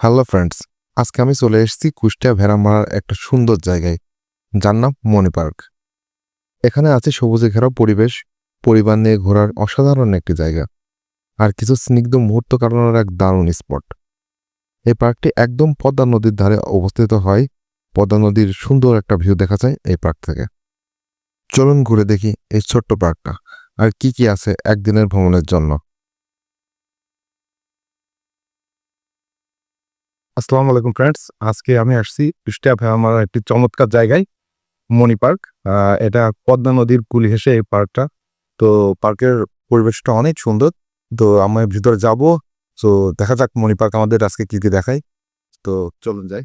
Hello friends, আজকে আমি চলে এসেছি কুষ্টিয়া ভেড়ামারার একটা সুন্দর জায়গায়, যার নাম মণি পার্ক। এখানে আছে সবুজে ঘেরা পরিবেশ, পরিবার নিয়ে ঘোরার অসাধারণ একটি জায়গা, আর কিছু স্নিগ্ধ মুহূর্ত কাটানোর এক দারুণ স্পট। এই পার্কটি একদম পদ্মা নদীর ধারে অবস্থিত হয়, পদ্মা নদীর সুন্দর একটা ভিউ দেখা যায় এই পার্ক থেকে। চলুন ঘুরে দেখি এই ছোট্ট পার্কটা, আর কি কি আছে একদিনের ভ্রমণের জন্য। আসসালামু আলাইকুম ফ্রেন্ডস আজকে আমি আসছি কুষ্টিয়া আমার একটি চমৎকার জায়গায়, মণি পার্ক। এটা পদ্মা নদীর কুল হেসে এই পার্কটা। তো পার্কের পরিবেশটা অনেক সুন্দর। তো আমি ভিতরে যাব। তো দেখা যাক মণি পার্ক আমাদের আজকে কী কী দেখায়। তো চলুন যাই।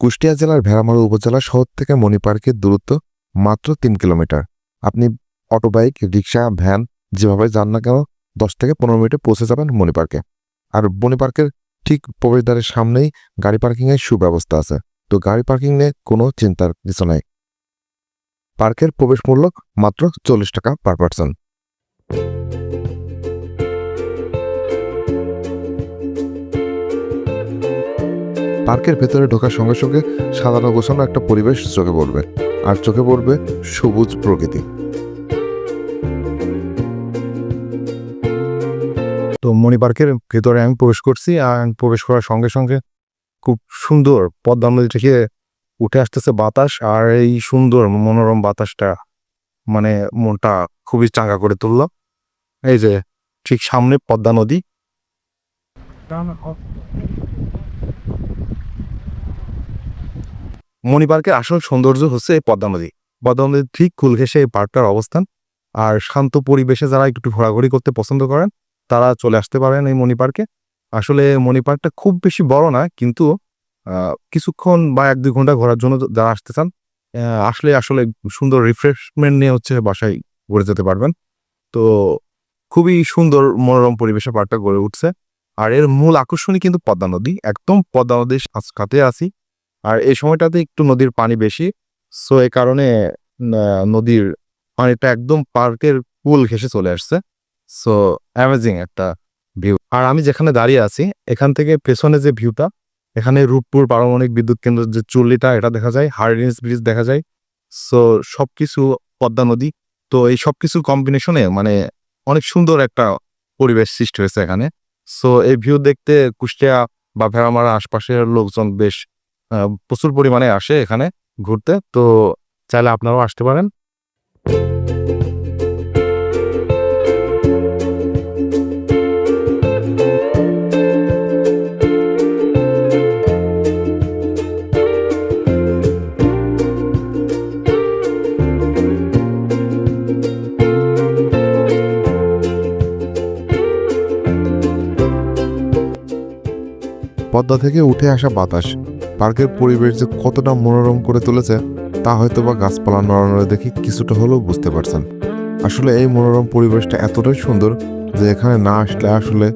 কুষ্টিয়া জেলার ভেড়ামারা উপজেলা শহর থেকে মণি পার্কের দূরত্ব মাত্র তিন কিলোমিটার। আপনি অটো, বাইক, রিক্সা, ভ্যান যেভাবে যান না কেন, দশ থেকে পনেরো মিনিটে পৌঁছে যাবেন মণি পার্কে। আর মণি পার্কের ঠিক প্রবেশদ্বারের সামনেই গাড়ি পার্কিংয়ের সুব্যবস্থা আছে। তো গাড়ি পার্কিং নিয়ে কোনো চিন্তার কিছু নাই। পার্কের প্রবেশ মূল্য মাত্র চল্লিশ টাকা পার পার্সন পার্কের ভেতরে ঢোকার সঙ্গে সঙ্গে সাধারণ গোছানো একটা পরিবেশ চোখে পড়বে। আর চোখে পড়বে সবুজ প্রকৃতি। তো মণি পার্কের ভেতরে আমি প্রবেশ করছি আর প্রবেশ করার সঙ্গে সঙ্গে খুব সুন্দর পদ্মা নদী থেকে উঠে আসতেছে বাতাস আর এই সুন্দর মনোরম বাতাসটা মানে মনটা খুবই চাঙ্গা করে তুললো। এই যে ঠিক সামনে পদ্মা নদী। মণি পার্কের আসল সৌন্দর্য হচ্ছে এই পদ্মা নদী। পদ্মা নদীর ঠিক কুল ঘেঁষে এই পার্কটার অবস্থান। আর শান্ত পরিবেশে যারা একটু ঘোরাঘুরি করতে পছন্দ করেন তারা চলে আসতে পারেন এই মণি পার্কে। আসলে মণি পার্কটা খুব বেশি বড় না, কিন্তু কিছুক্ষণ বা এক দুই ঘণ্টা ঘোরার জন্য যারা আসতে চান আসলে আসলে সুন্দর রিফ্রেশমেন্ট নিয়ে হচ্ছে বাসায় ঘুরে যেতে পারবেন। তো, খুবই সুন্দর মনোরম পরিবেশে পার্কটা গড়ে উঠছে। আর এর মূল আকর্ষণই কিন্তু পদ্মা নদী। একদম পদ্মা নদীর কাছে আছি। আর এই সময়টাতে একটু নদীর পানি বেশি সো এই কারণে নদীর পানিটা একদম পার্কের পুল ঘেসে চলে আসছে। সো অ্যামেজিং একটা ভিউ আর আমি যেখানে দাঁড়িয়ে আছি, এখান থেকে পেছনে যে ভিউটা এখানে রূপপুর পারমাণবিক বিদ্যুৎ কেন্দ্রের যে চুল্লিটা, এটা দেখা যায় হার্ডিন্স ব্রিজ দেখা যায়। সো সবকিছু পদ্মা নদী। তো এই সব সবকিছু কম্বিনেশনে মানে অনেক সুন্দর একটা পরিবেশ সৃষ্টি হয়েছে এখানে। সো এই ভিউ দেখতে কুষ্টিয়া বা ভেড়ামারা আশপাশের লোকজন বেশ প্রচুর পরিমাণে আসে এখানে ঘুরতে। তো চাইলে আপনারাও আসতে পারেন। পদ্মা থেকে উঠে আসা বাতাস। পার্কের পরিবেশ যে কতটা মনোরম করে তুলেছে, তা হয়তো বা গাছপালা নড়ানড়ে দেখে কিছুটা হলেও বুঝতে পারছেন। আসলে এই মনোরম পরিবেশটা এতটাই সুন্দর যে এখানে না আসলে আসলে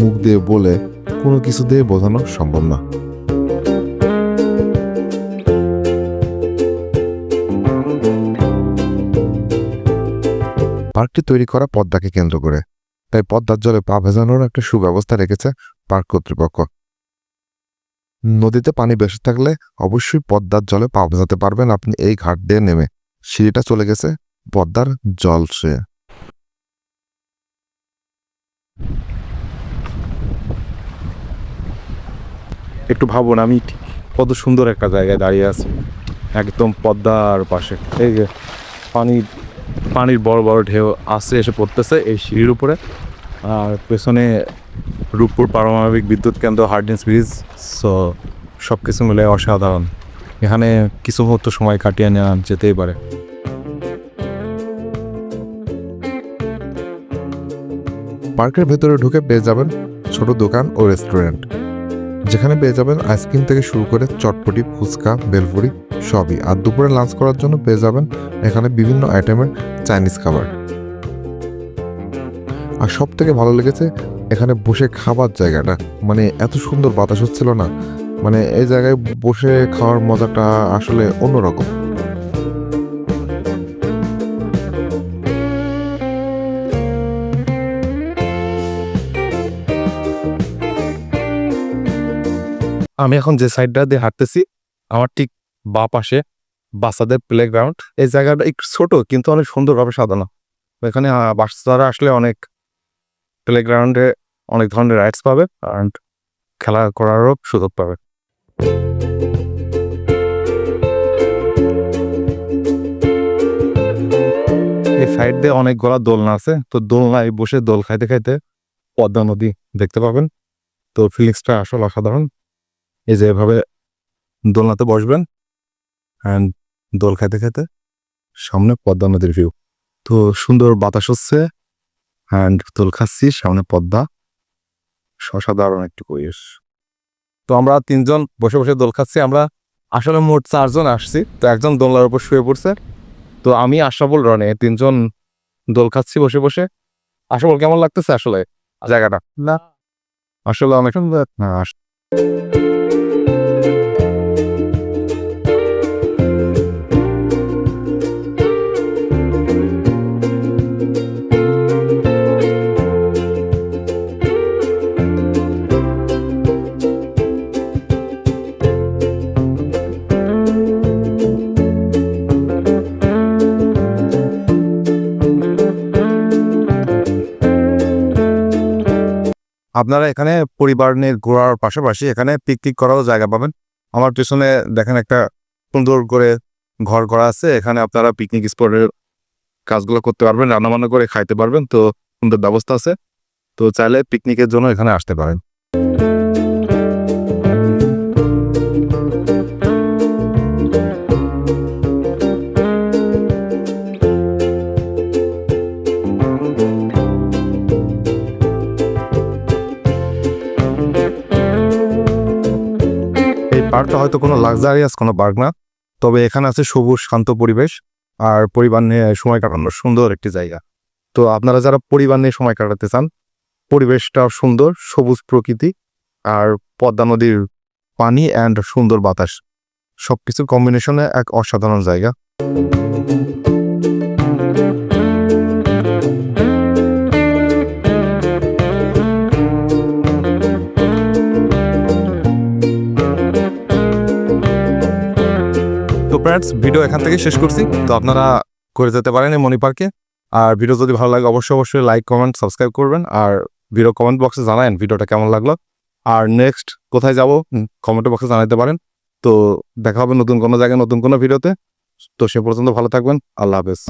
মুখ দিয়ে বলে কোনো কিছু দিয়ে বোঝানো সম্ভব না। পার্কটি তৈরি করা পদ্মাকে কেন্দ্র করে। তাই পদ্মার জলে পা ভেজানোর একটা সুব্যবস্থা রেখেছে পার্ক কর্তৃপক্ষ। নদীতে পানি বেশি থাকলে অবশ্যই পদ্মার জলে পা ভেজাতে পারবেন। আপনি এই ঘাট দিয়ে নেমে সিঁড়িটা চলে গেছে পদ্মার জল শুয়ে একটু ভাবুন, আমি কত সুন্দর একটা জায়গায় দাঁড়িয়ে আছি। একদম পদ্মার পাশে। এই যে পানি, পানির বড় বড় ঢেউ আসছে এসে পড়তেছে এই সিঁড়ির উপরে। আর পেছনে রূপপুর পারমাণবিক বিদ্যুৎ কেন্দ্র হার্ডিন্স ব্রিজ সো সব কিছু মিলে অসাধারণ। এখানে কিছু মুহূর্ত সময় কাটিয়ে নেওয়া যেতেই পারে। পার্কের ভেতরে ঢুকে পেয়ে যাবেন ছোট দোকান ও রেস্টুরেন্ট। যেখানে পেয়ে যাবেন আইসক্রিম থেকে শুরু করে চটপটি, ফুচকা, বেলপুরি সবই। আর দুপুরে লাঞ্চ করার জন্য পেয়ে যাবেন এখানে বিভিন্ন আইটেমের চাইনিজ খাবার। আর সব থেকে ভালো লেগেছে এখানে বসে খাবার জায়গাটা মানে এত সুন্দর বাতাস হচ্ছিল না। মানে এই জায়গায় বসে খাওয়ার মজাটা আসলে অন্যরকম। আমি এখন যে সাইডটা দিয়ে হাঁটতেছি, আমার ঠিক বা পাশে বাচ্চাদের প্লে গ্রাউন্ড এই জায়গাটা একটু ছোট, কিন্তু অনেক সুন্দরভাবে সাজানো। এখানে বাচ্চারা আসলে অনেক প্লে গ্রাউন্ডে অনেক ধরনের রাইডস পাবে আর খেলা করারও সুযোগ পাবে। এই সাইড দিয়ে অনেকগুলা দোলনা আছে, তো দোলনায় বসে দোল খাইতে খাইতে পদ্মা নদী দেখতে পাবেন। তো ফিলিংসটা আসলে অসাধারণ। এই যে এভাবে দোলনাতে বসবেন অ্যান্ড দোল খাইতে খাইতে সামনে পদ্মা নদীর ভিউ তো সুন্দর বাতাস হচ্ছে অ্যান্ড দোল খাচ্ছি, সামনে পদ্মা। অসাধারণ একটি পরিবেশ তো আমরা তিনজন বসে বসে দোল খাচ্ছি। আমরা আসলে মোট চারজন আসছি। তো একজন দোলনার উপর শুয়ে পড়ছে। তো আমি আশাবল রনে তিনজন দোল খাচ্ছি বসে বসে। আশাবল কেমন লাগতেছে আসলে? জায়গাটা? না। আসলে অনেক সুন্দর। না আপনারা এখানে পরিবার নিয়ে ঘোরার পাশাপাশি এখানে পিকনিক করারও জায়গা পাবেন। আমার পেছনে দেখেন একটা সুন্দর করে ঘর করা আছে। এখানে আপনারা পিকনিক স্পটের কাজগুলো করতে পারবেন, রান্নাবান্না করে খাইতে পারবেন। তো সুন্দর ব্যবস্থা আছে। তো চাইলে পিকনিকের জন্য এখানে আসতে পারেন। পার্কটা হয়তো কোনো লাক্সারিয়াস কোনো পার্ক না। তবে এখানে আছে সবুজ, শান্ত পরিবেশ আর পরিবার নিয়ে সময় কাটানোর সুন্দর একটি জায়গা। তো আপনারা যারা পরিবার নিয়ে সময় কাটাতে চান, পরিবেশটা সুন্দর, সবুজ প্রকৃতি আর পদ্মা নদীর পানি অ্যান্ড সুন্দর বাতাস। সব কিছুর কম্বিনেশনে এক অসাধারণ জায়গা। ফ্রেন্ডস, ভিডিও এখান থেকে শেষ করছি। তো আপনারা করে যেতে পারেন এই মনি পার্কে আর ভিডিও যদি ভালো লাগে, অবশ্যই অবশ্যই লাইক কমেন্ট সাবস্ক্রাইব করবেন। আর ভিডিও কমেন্ট বক্সে জানায়েন ভিডিওটা কেমন লাগল। আর নেক্সট কোথায় যাব কমেন্ট বক্সে জানাতে পারেন। তো দেখা হবে নতুন কোনো জায়গায়, নতুন কোনো ভিডিওতে। তো সে পর্যন্ত ভালো থাকবেন। আল্লাহ হাফেজ।